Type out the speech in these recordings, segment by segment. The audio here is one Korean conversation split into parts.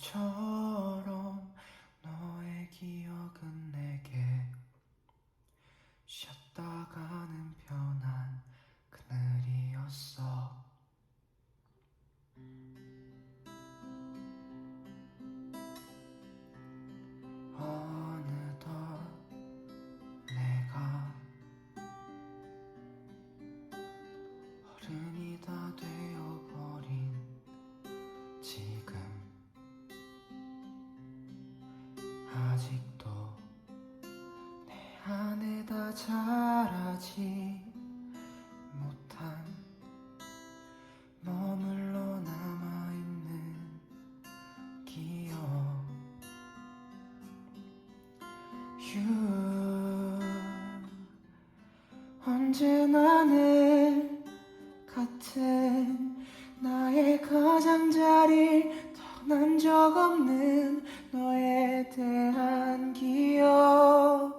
처럼 너의 기억은 내게 쉬었다. 아직도 내 안에 다 자라지 못한 머물러 남아있는 기억. 휴 언제나 내 같은 나의 가장자리 떠난 적 없는 너에 대한 기억.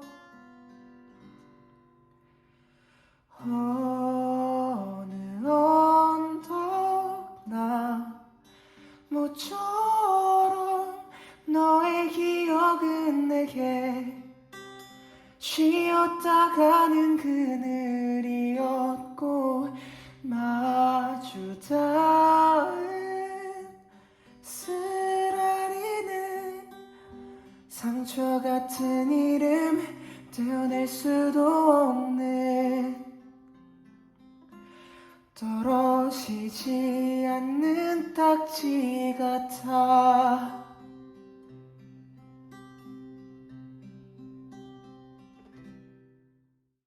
어느 언덕 나무처럼 너의 기억은 내게 쉬었다 가는 그늘 같은 이름 떼어낼 수도 없는 떨어지지 않는 딱지 같아